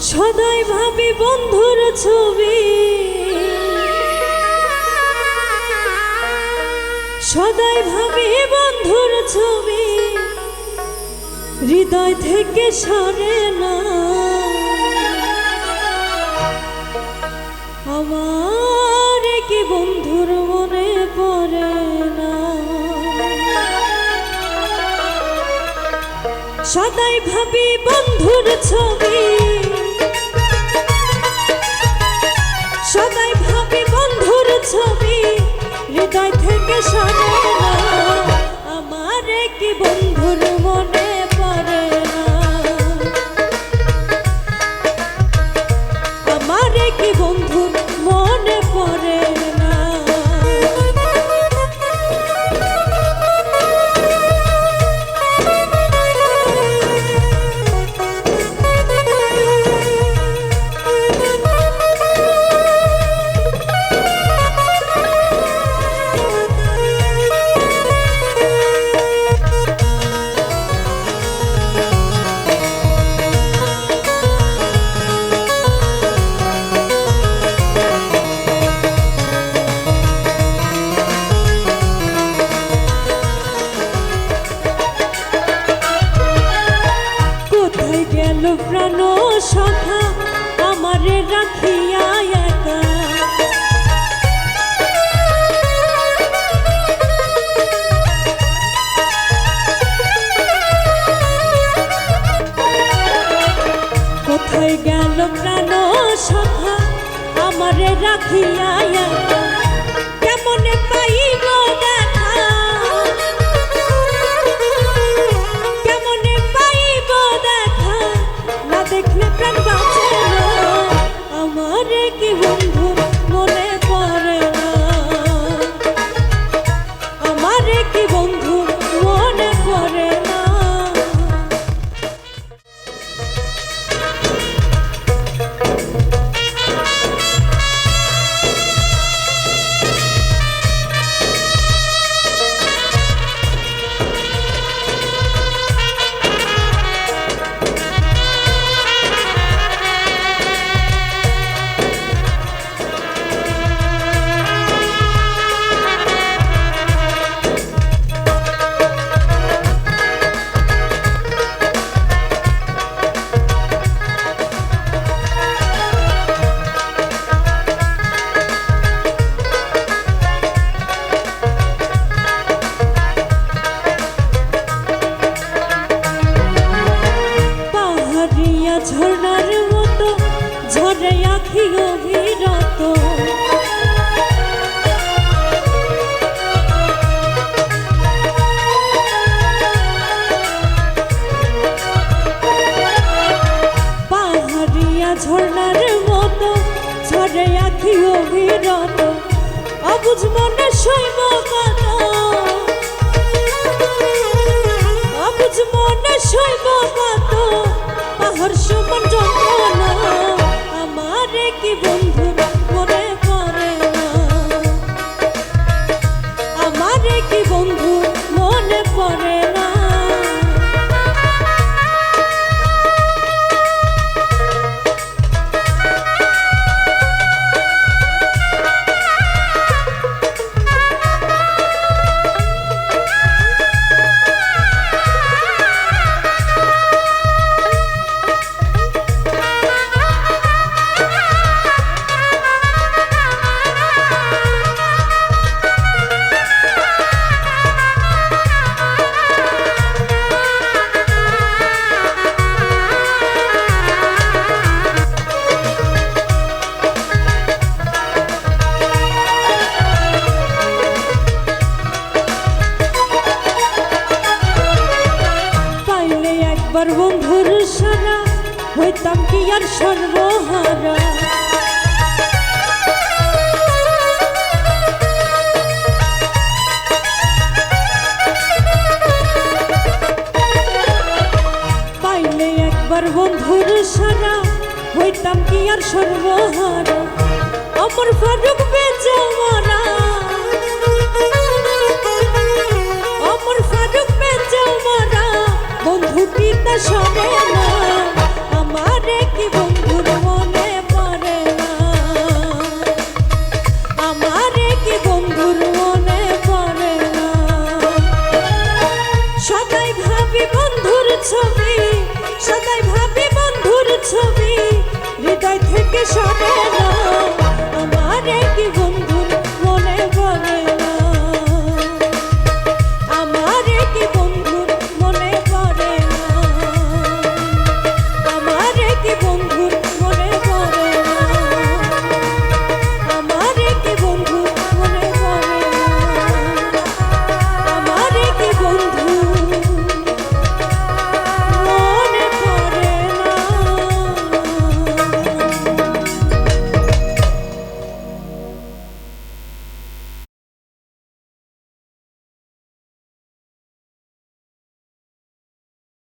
সদাই ভাবি বন্ধুর ছবি। সদাই ভাবি বন্ধুর ছবি। হৃদয় থেকে সরে না। আমার কি বন্ধুর সদাই ভাবি বন্ধুর ছবি। প্রাণ সখা আমারে রাখিয়া একা। কোথায় গেল প্রাণ সখা আমারে রাখিয়া একা। অবুঝ মনে সইব কথা। অবুঝ মনে সইব কত পাহাড় সমান যন্ত্রণা একবার বন্ধুর সারা, হইতাম কি আর সর্বহারা? পাইলে একবার বন্ধুর সারা, হইতাম কি আর সর্বহারা? অমর ফারুক বন্ধুর